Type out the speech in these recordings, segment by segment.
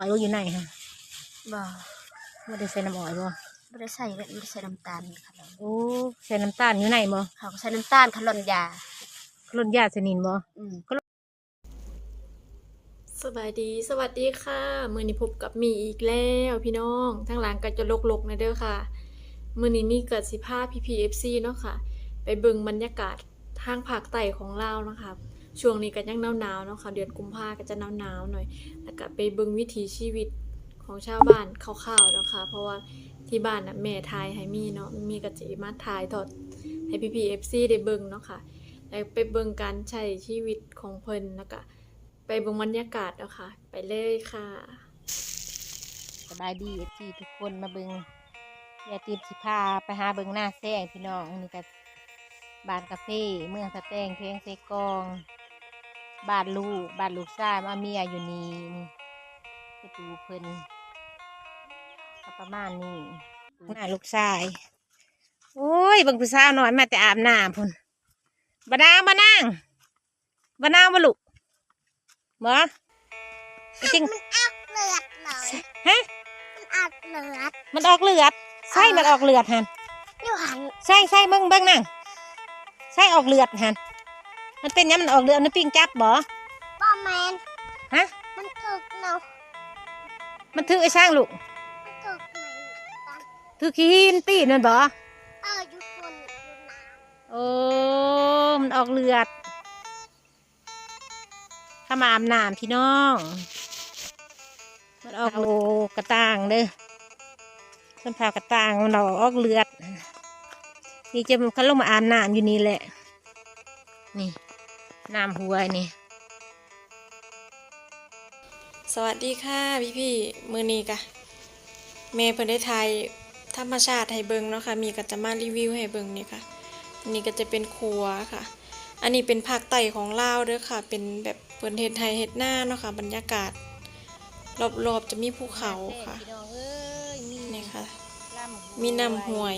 อ้อยว่าอยู่ไหนฮะบ่ไม่ได้ใส่น้ำอ้อยบ่บ่ได้ใส่เลยบ่ได้ใส่น้ำตาลค่ะเราโอ้ใส่น้ำตาลอยู่ไหนบ่เขาก็ใส่น้ำตาลขล่อนยากรดยาสนินบ่อืมสบายดีสวัสดีค่ะมือนี้พบกับมีอีกแล้วพี่น้องทั้งหลังก็จะลกๆนะเด้อค่ะมือนี้มีเกิดสิภาพพีพีเอฟซีเนาะค่ะ ไปเบิ่งบรรยากาศทางภาคใต้ของลาวเนาะค่ะ ช่วงนี้ก็ยังหนาวๆเนาะค่ะเดือนกุมภาก็จะหนาวๆหน่อย แล้วก็ไปเบิ่งวิถีชีวิตของชาวบ้านคร่าวๆนะค่ะเพราะว่าที่บ้านน่ะแม่ทายให้มีเนาะมีกระจิมาทายทอดให้พี่พีเอฟซีได้เบิ่งเนาะค่ะแล้วไปเบิ่งการใช้ชีวิตของเพิ่นแล้วก็ไปเบิ่งบรรยากาศเนาะค่ะ ไปเลยค่ะสบายดีเอจีทุกคนมาเบิงยาตีบสิพาไปหาเบิงหน้าแซงพี่น้องนี่ก็บ้านกาแฟเมืองสะแตงเพียงเซกอง บ้านลูกบ้านลูกชายมาเมียอยู่นี่นี่ไปดูเพิ่นก็ประมาณนี้หน้าลูกชายโอ้ยเบางผู้สาวน้อยมาแต่อาบน้ำพุ่นบานางบานางบานางบ่ลูกบ่จริงเลือดเลยฮะมันอัดเลือดมันออกเลือดใช่มันออกเลือดฮันอยู่หันใช่ใช่เบิ่งเบิ่งนั่งใช่ออกเลือดฮัน มันเป็นหยังมันออกเลือดมันปิ้งจับบ่บ่แมนฮะ มันถูกเนาะมันถือไอ้ช่างลูกมันถูกไหนตันถือขี้หินตีนั่นบ่เอออยู่คนอยู่น้โอ้มันออกเลือดเข้ามาอาบน้ำพี่น้อง มันออกโลกระต่างเด้อส้นผากระต่างมันออกออกเลือด นี่จะเขาลงมาอาบน้ำอยู่นี่แหละ นี่ น้ำหัวนี่ สวัสดีค่ะพี่พี่มือนี้กะเมย์เพิ่นได้ไทยธรรมชาติให้เบิงเนาะค่ะ มีก็จะมารีวิวให้เบิ่งนี่ค่ะนนี้ก็จะเป็นครัวค่ะ อันนี้เป็นภาคใต้ของลาวเด้อค่ะ เป็นแบบเพิ่นเฮ็ดไทยเฮ็ดหน้าเนาะค่ะ บรรยากาศ รอบๆจะมีภูเขาค่ะนี่ค่ะ มีน้ำห้วย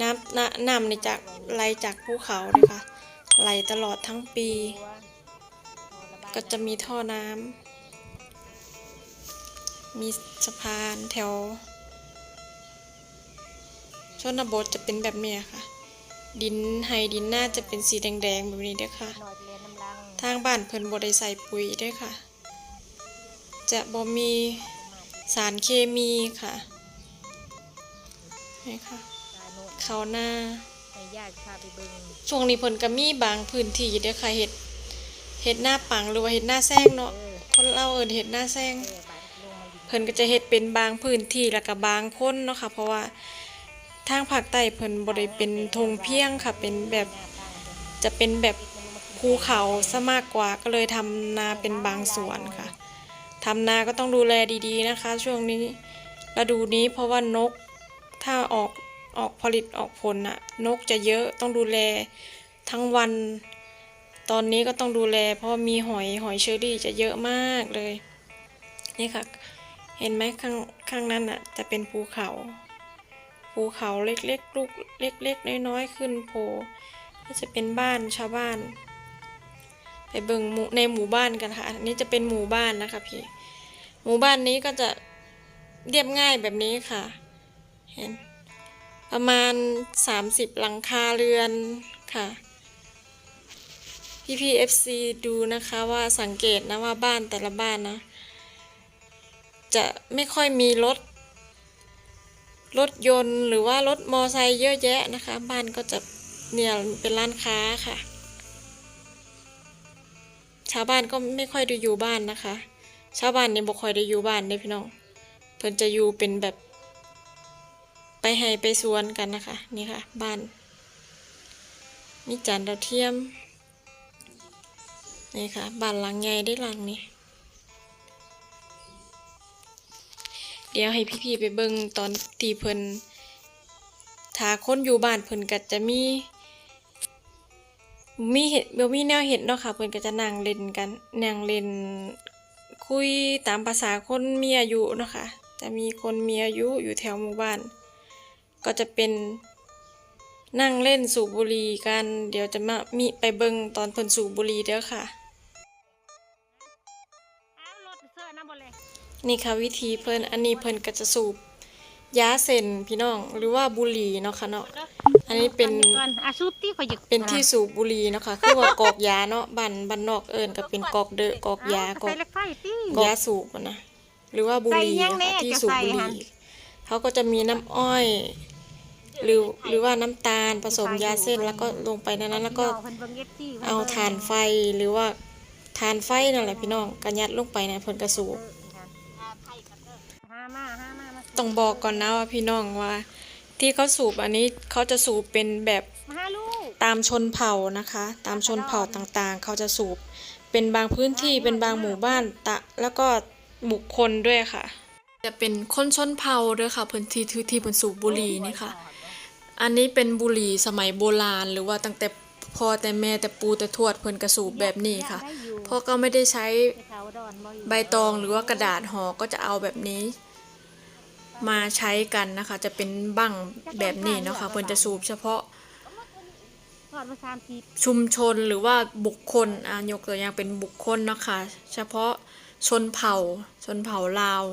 น้ำน้ำน้ำในจากไหลจากภูเขาเลยค่ะไหลตลอดทั้งปี ก็จะมีท่อน้ำมีสะพานแถว ชนบทจะเป็นแบบเนี้ยค่ะ ดินไฮดินหน้าจะเป็นสีแดงๆแบบนี้เด้อค่ะหน่อยเรียนน้ำลังทางบ้านเพิ่นบ่ได้ใส่ปุ๋ยเด้วยค่ะ จะบ่มีสารเคมีค่ะนี่ค่ะสายโน่นเขาวหน้าให้ญาติพาไปเบิ่งช่วงนี้เพิ่นก็มีบางพื้นที่เด้อค่ะเฮ็ด เฮ็ดหน้าปังหรือว่าเฮ็ดหน้าแซงเนาะคนเราเอินเฮ็ดหน้าแซงเพิ่นก็จะเฮ็ดเป็นบางพื้นที่แล้วก็บางคนเนาะค่ะ เพราะว่าทางภาคใต้เพิ่นบ่ได้เป็นทงเพียงค่ะ เป็นแบบจะเป็นแบบภูเขาซะมากกว่าก็เลยทำนาเป็นบางส่วนค่ะทำนาก็ต้องดูแลดีๆนะคะ ช่วงนี้ฤดูนี้เพราะว่านกถ้าออกออกผลิตออกผลน่ะนกจะเยอะต้องดูแลทั้งวัน ตอนนี้ก็ต้องดูแล เพราะมีหอยหอยเชอรี่จะเยอะมากเลย นี่ค่ะ เห็นไหมข้างข้างนั้นอะ จะเป็นภูเขา ภูเขาเล็กๆลูกเล็กๆน้อยๆขึ้นโผล่ก็จะเป็นบ้านชาวบ้าน ไปเบิ่งหมู่ในหมู่บ้านกันค่ะอันนี้จะเป็นหมู่บ้านนะคะพี่หมู่บ้านนี้ก็จะเรียบง่ายแบบนี้ค่ะ เห็นประมาณ 30 หลังคาเรือนค่ะ พี่พีเอฟซีดูนะคะว่าสังเกตนะว่าบ้านแต่ละบ้านนะ จะไม่ค่อยมีรถ รถยนต์หรือว่ารถมอไซค์เยอะแยะนะคะ บ้านก็จะเนี่ยเป็นร้านค้าค่ะ ชาวบ้านก็ไม่ค่อยได้อยู่บ้านนะคะ ชาวบ้านเนี่ยบ่ค่อยได้อยู่บ้านเด้พี่น้องเพิ่นจะอยู่เป็นแบบ ไปให้ไปสวนกันนะคะ นี่ค่ะ บ้าน มีจานดาวเทียม นี่ค่ะบ้านหลังใหญ่ได้หลังนี้ เดี๋ยวให้พี่ๆไปเบิ่งตอนที่เพิ่นถ้าคนอยู่บ้านเพิ่นก็จะมีมีเห็ดบ่มีแนวเห็ดเนาะค่ะเพิ่นก็จะนั่งเล่นกันนั่งเล่นคุยตามภาษาคนมีอายุเนาะค่ะจะมีคนมีอายุอยู่แถวหมู่บ้าน ก็จะเป็นนั่งเล่นสูบบุหรี่กัน เดี๋ยวจะมามีไปเบิ่งตอนเพิ่นสูบบุหรี่เด้อค่ะ น้ำบ่เลยนี่ค่ะวิธีเพิ่นอันนี้เพิ่นก็จะสูบยาเส้นพี่น้องหรือว่าบุหรี่เนาะค่ะเนาะอันนี้เป็นก่อนอาซูปที่เขาหยิบเป็นที่สูบบุหรี่เนาะค่ะคือว่ากอกยาเนาะบ้านบ้านนอกเอิ้นก็เป็นกอกเดอะกอกยากอใส่กเล็กไฟติยาสูบอะนะหรือว่าบุหรี่ใส่ยังแน่ค่ะที่จะสูบใส่บุหหั่นรี่เขาก็จะมีน้ำอ้อยหรือหรือว่าน้ำตาลผสมยาเส้นแล้วก็ลงไปในนั้นแล้วก็เพิ่นเบิ่ง FC พิ่นเอาบิ่งถ่านไฟหรือว่าถ่านไฟนั่นแหละพี่น้องกระยัดลงไปในผลกระสูบห้า มาห้ามามาต้องบอกก่อนนะว่าพี่น้องว่า ที่เขาสูบอันนี้เขาจะสูบเป็นแบบมาหาลูกตามชนเผ่านะคะ ตามชนเผ่าต่างๆ เขาจะสูบเป็นบางพื้นที่เป็นบางหมู่บ้านตะแล้วก็บุคคลด้วยค่ะ จะเป็นคนชนเผ่าด้วยค่ะพื้นที่ที่ที่เป็นสูบบุหรี่นี่ค่ะ อันนี้เป็นบุหรี่สมัยโบราณ หรือว่าตั้งแต่พ่อแต่แม่แต่ปูแต่ทวดเพิ่นกระสูบแบบนี้ค่ะได้อยู่พ่อก็ไม่ได้ใช้ไปเขาดอนบ่อยู่ใบตองหรือว่ากระดาษห่อก็จะเอาแบบนี้ มาใช้กันนะคะ จะเป็นบั้งแบบนี้เนาะค่ะเพิ่นจะสูบเฉพาะชุมชนหรือว่าบุคคลอะยกตัวอย่างเป็นบุคคลนะคะ เฉพาะชนเผ่า ชนเผ่าลาว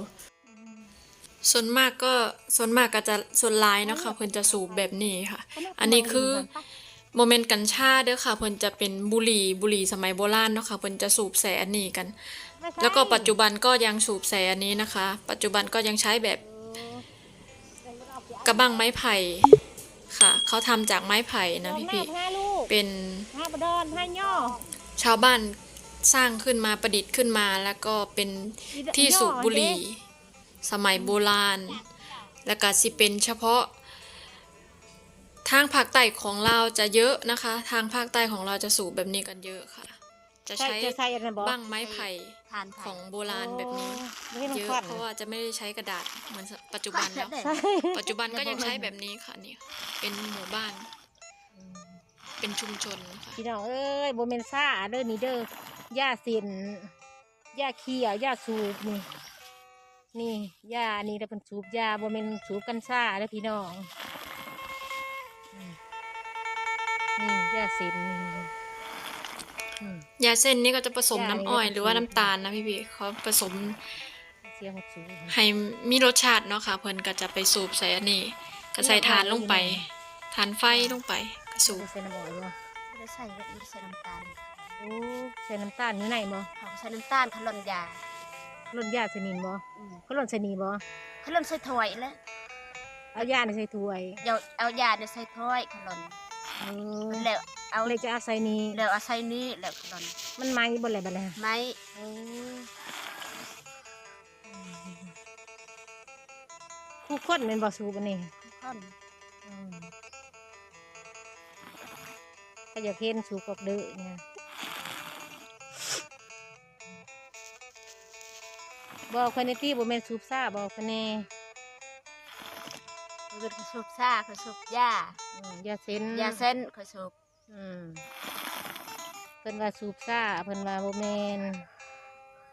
ส่วนมากก็ส่วนมากก็จะส่วนลายนะคะเพิ่นจะสูบแบบนี้ค่ะ อันนี้คือโมเมนต์กัญชาเด้อค่ะเพิ่นจะเป็นบุหรี่บุหรี่สมัยโบราณเนาะค่ะเพิ่นจะสูบแสอันนี้กัน แล้วก็ปัจจุบันก็ยังสูบแสอันนี้นะคะ ปัจจุบันก็ยังใช้แบบ กระบังไม้ไผ่ค่ะ เขาทำจากไม้ไผ่นะพี่พี่ห้าลูกๆเป็นห้าบดอนห้าย่อชาวบ้านสร้างขึ้นมาประดิษฐ์ขึ้นมา แล้วก็เป็นที่สูบบุหรี่ สมัยโบราณ แล้วก็สิเป็นเฉพาะ ทางภาคใต้ของเราจะเยอะนะคะ ทางภาคใต้ของเราจะสูบแบบนี้กันเยอะค่ะ จะใช่ใช้จะใส่อันนั้นบ่บ้างไม้ไผ่ทานของโบราณแบบนี้โอ้ไม่ให้มันเยอะควันเพราะว่าจะไม่ได้ใช้กระดาษเหมือนปัจจุบันแล้วใช่ปัจจุบันก็ยังใช้แบบนี้ค่ะนี่เป็นหมู่บ้าน เป็นชุมชนค่ะพี่น้องเอ้ยโบเมนซ่าเด้อนี่เด้อย่าสินย่าเขียวย่าสูบนี่นี่ย่านี่เราเป็นสูบยาโบเมนสูบกันซ่าเด้อพี่น้องอืมนี่ย่าสินอืม ยาเส้นนี่ก็จะผสมยาน้ำอ้อยนี่ก็หรือว่าน้ำตาลนะพี่พี่ๆเขาผสมเสียงหดสูงให้มีรสชาติเนาะค่ะ เพิ่นก็จะไปสูบใส่อันนี้ก็ใส่ทานลงไปทานไฟลงไปก็สูบใส่น้ำอ้อยบ่ไม่ได้ใส่ก็อีใส่น้ำตาลโอ้ใส่น้ำตาลอยู่ไหนบ่เขาใส่น้ำตาลขลอนยาล่นยาใส่นินบ่อืมเขาล่นใส่นีบ่ขลอนใส่ถ้วยแล้วเอายาในใส่ถ้วยเอาเอายาเนี่ยใส่ถ้วยขลอนเออ แล้วเอาเอาเลยจะเอาใส่นี่แล้วเอาใส่นี่แล้วขลอนมันไหม้บ่เลยบัดนี้ไม้โอ้คู่คนแม่นบ่สูบอันนี้ท่อนอืมถ้าอยากเห็นสูบกอกเด้อเนี่ยบอกคนในที่บ่แม่นสูบซ่าบอกคนแน่คือ เขาสูบซ่าเขาสูบยาอืมอย่าเซ็นยาเส้นเขาสูบอืมเพิ่นว่าสูบซ่าเพิ่นว่าบ่แม่น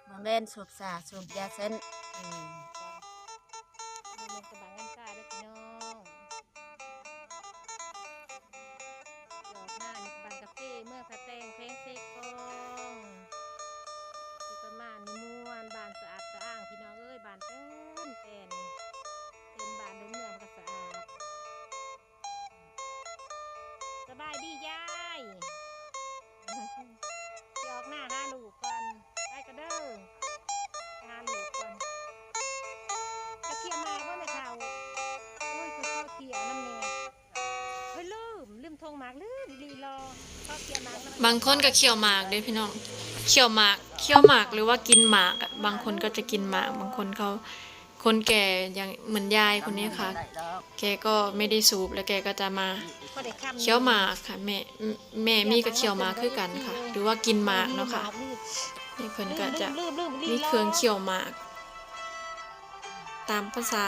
บางเล่นสูบซ่าสูบยาเส้นอืม บางคนก็เคี่ยวหมากด้วยพี่น้องเคี่ยวหมากเคี่ยวหมากหรือว่ากินหมากบางคนก็จะกินหมาก บางคนเขาคนแก่อย่างเหมือนยายคนนี้ค่ะ แกก็ไม่ได้สูบแล้วแกก็จะมาเคี้ยวหมากค่ะแม่แม่มีก็เคี้ยวหมากคือกันค่ะ หรือว่ากินหมากเนาะค่ะนี่เพิ่นก็จะมีเครื่องเคี่ยวหมาก ตามภาษา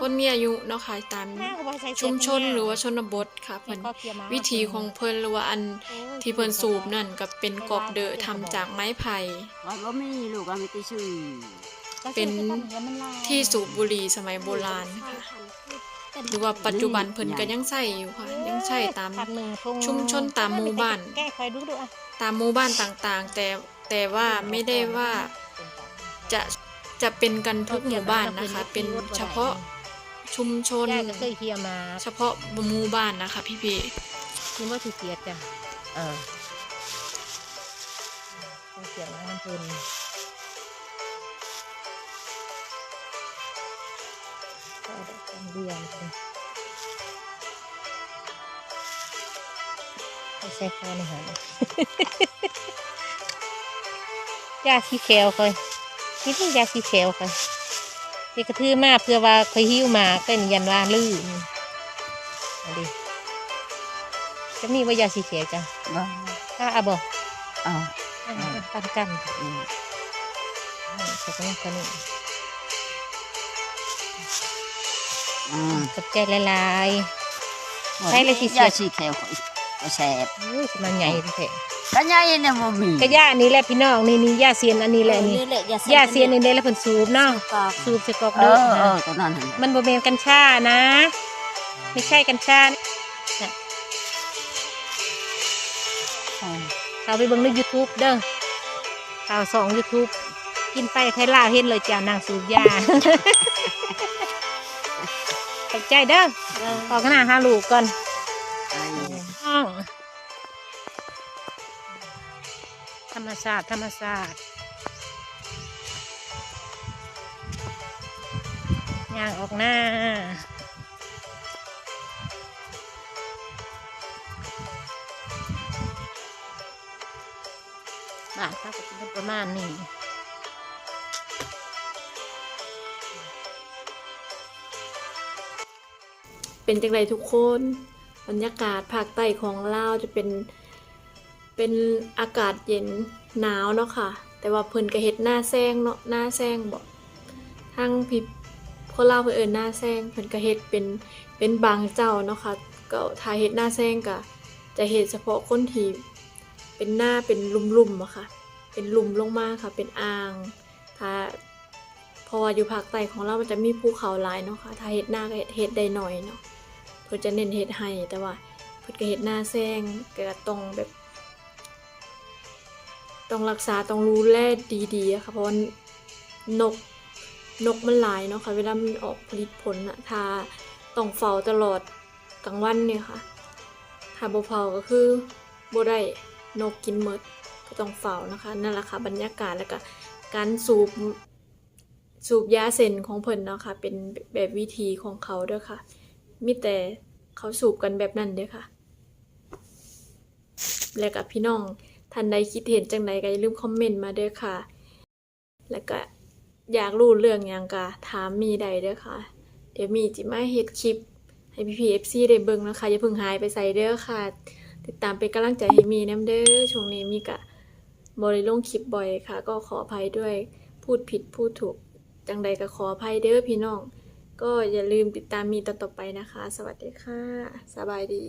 คนมีอายุเนาะค่ะตามแม่ก็บ่ใส่เสื้อชุมชนแหรือว่าชนบทค่ะเพิ่นเขาเขี่ยหมากวิธีของเพิ่นหรือว่าอันโอ้ยที่เพิ่นสูบนั่นก็เป็นกอกเดอะทำจากไม้ไผ่ว่าบ่มีลูกว่ามีแต่ชื่อเป็นที่สูบบุหรี่สมัยโบราณค่ะหรือว่าปัจจุบันเพิ่นก็ยังใช้อยู่ค่ะ ยังใช้ตามพันหนึ่งทงชุมชนตามหมู่บ้านแก้คอยดูดูอะตามหมู่บ้านต่างๆ แต่แต่ว่าไม่ได้ว่าจะจะเป็นกันทุกหมู่บ้านนะคะ เป็นเฉพาะ ชุมชน ย่าก็เคยเคี่ยวมาเฉพาะหมู่บ้านนะคะ พี่พี่คิดว่าสิเสียจ้ะเออต้องเสียงน้ำเพิ่นก็ได้กันเดือนเลยไม่ใช่คอในหางยาสีเขียวคอยคิดว่ายาสีเขียวคอย เด็กกระทือมาเพื่อว่าเคยหิ้วมาก็ยันว่าลื่นอันนี้จะมีว่ายาสีเขียวจ้ะบ่ถ้าอะบอกเอาปันกันอืมใส่กันกันนี่อืมกับใจละลายใช้เลยสิเสียยาสีแขวข่อยก็ แซ่บๆอุ้ยสมันใหญ่แท้ก็ใหญ่เนี่ยบ่มีกระยาอันนี้แหละพี่น้องนี่นี่ยาเซียนอันนี้แหละนี่แหละยาย่าเซียนนี่เด้แล้วเพิ่นสูบเนาะปากสูบใส่กรอกเอเด้ออเอนะอตัวนั้นหั่นมันบ่แม่นกัญชานะ ไม่ใช่กัญชาน่ะอืมเอาไปเบิ่งใน YouTube เด้อข่าวสอง YouTube กินไปไทยลาวเห็นเลยจ้านางสูบยา ขอบใจเด้อขอขนาดหาลูกก่อน รรมศาสตร์ ธรรมศาสตร์ย่างออกหน้า บาทถ้าก็จะเป็นประมาณนี้เป็นจังไรทุกคน บรรยากาศภาคใต้ของลาวจะเป็น เป็นอากาศเย็นหนาวเนาะค่ะ แต่ว่าเพิ่นก็เฮ็ดหน้าแซงเนาะหน้าแซงบ่ทางพี่คนลาเพิ่นเอิ้นหน้าแซงเพิ่นก็เฮ็ดเป็นเป็นบางเจ้าเนาะค่ะก็ถ้าเฮ็ดหน้าแซงก็จะเฮ็ดเฉพาะคนที่เป็นหน้าเป็นลุ่มๆอะค่ะ เป็นลุ่มลงมาค่ะ เป็นอ่างถ้าเพราะว่าอยู่ภาคใต้ของเรามันจะมีภูเขาหลายเนาะค่ะ ถ้าเฮ็ดหน้าก็เฮ็ดได้หน่อยเนาะเพิ่นจะเน้นเฮ็ดให้แต่ว่าเพิ่นก็เฮ็ดหน้าแซงก็ต้องแบบ ต้องรักษาต้องรู้แลดีๆค่ะเพราะนกนกมันหลายเนาะค่ะเวลามันออกผลิตผลอะถ้าต้องเฝ้าตลอดกลางวันเนี่ยค่ะถ้าบ่เฝ้าก็คือบ่ได้นกกินหมดก็ต้องเฝ้านะคะนั่นแหละค่ะบรรยากาศแล้วก็การสูบสูบยาเส้นของเพิ่นเนาะค่ะเป็นแบบวิธีของเขาด้วยค่ะมีแต่เขาสูบกันแบบนั้นเด้อค่ะ และกับพี่น้อง ท่านใดคิดเห็นจังใดก็อย่าลืมคอมเมนต์มาเด้อค่ะ แล้วก็อยากรู้เรื่องหยังก็ถามมีใดเด้อค่ะ เดี๋ยวมีจิมาเฮ็ดคลิป ให้พี่พีเอฟซีได้เบิ่งนะคะอย่าเพิ่งหายไปใส่เด้อค่ะ ติดตามเป็นกำลังใจให้มีน้ำเด้อช่วงนี้มีกะบริลงคลิปบ่อยค่ะ ก็ขออภัยด้วยพูดผิดพูดถูกจังใดก็ขออภัยเด้อพี่น้อง ก็อย่าลืมติดตามมีต่อๆไปนะคะ สวัสดีค่ะ สบายดี